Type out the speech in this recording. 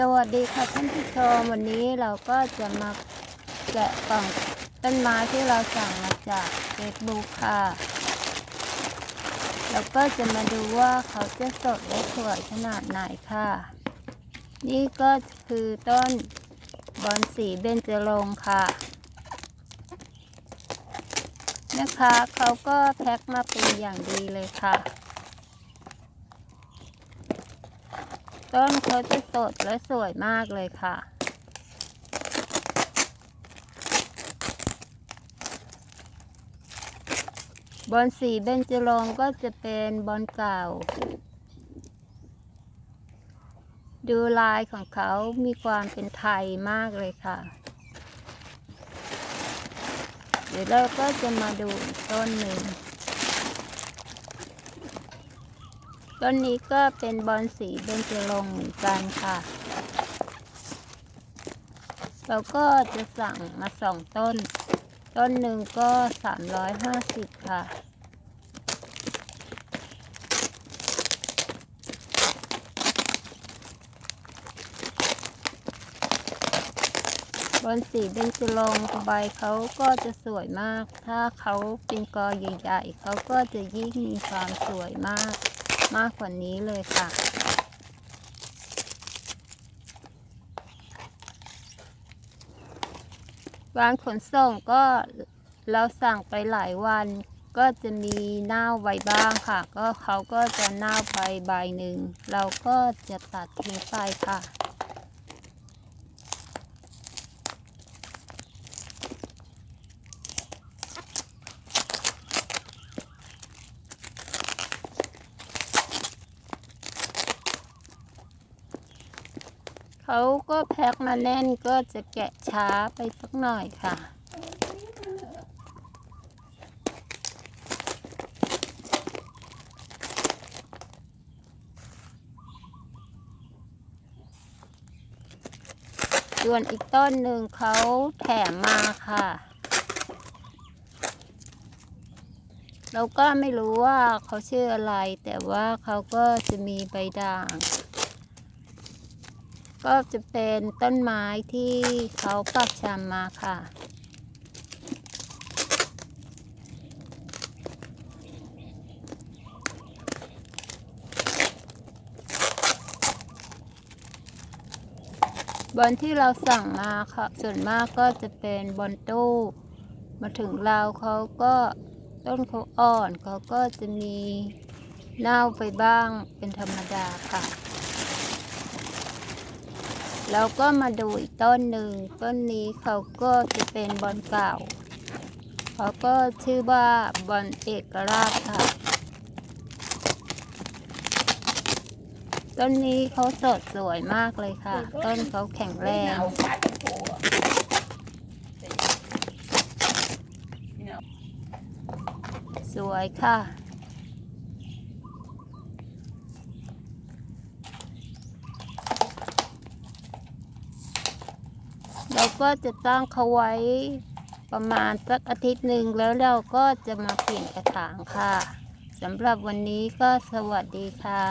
สวัสดีค่ะท่านผู้ชมวันนี้เราก็จะมาแกะกล่องต้นไม้ที่เราสั่งมาจากเฟซบุ๊กค่ะ แล้วก็จะมาดูว่าเขาจะสดและสวยขนาดไหนค่ะ นี่ก็คือต้นบอนสีเบญจรงค์ค่ะ นะคะเขาก็แพ็คมาเป็นอย่างดีเลยค่ะ ต้นเขาจะสดและสวยมากเลยค่ะ บอลสีเบญจรงก็จะเป็นบอลเก่า ดูลายของเขามีความเป็นไทยมากเลยค่ะ เดี๋ยวเราก็จะมาดูต้นหนึ่ง ต้นนี้ก็เป็นบอลสีเบญจรงค์เหมือนกันค่ะ เราก็จะสั่งมาสองต้น ต้นหนึ่งก็สามร้อยห้าสิบค่ะ บอลสีเบญจรงค์ใบเขาก็จะสวยมาก ถ้าเขาเป็นกอใหญ่ ๆ เขาก็จะยิ่งมีความสวยมาก มากกว่านี้เลยค่ะ ร้านขนส่งก็เราสั่งไปหลายวันก็จะมีเน่าใบบ้างค่ะ ก็เขาก็จะเน่าใบใบหนึ่ง เราก็จะตัดทิ้งไปค่ะ เขาก็แพ็คมาแน่นก็จะแกะช้าไปสักหน่อยค่ะ ส่วนอีกต้นหนึ่งเขาแถมมาค่ะ เราก็ไม่รู้ว่าเขาชื่ออะไร แต่ว่าเขาก็จะมีใบด่าง ก็จะเป็นต้นไม้ที่เขาปักชำมาค่ะบอลที่เราสั่งมาค่ะส่วนมากก็จะเป็นบอลตู้ มาถึงเราเขาก็ต้นเขาอ่อนเขาก็จะมีเน่าไปบ้างเป็นธรรมดาค่ะ แล้วก็มาดูอีกต้นหนึ่งต้นนี้เขาก็จะเป็นบอลเก่าเขาก็ชื่อว่าบอลเอกราชค่ะต้นนี้เขาสดสวยมากเลยค่ะ ต้นเขาแข็งแรงสวยค่ะ เราก็จะตั้งเขาไว้ประมาณสักอาทิตย์หนึ่งแล้วเราก็จะมาเปลี่ยนกระถางค่ะสำหรับวันนี้ก็สวัสดีค่ะ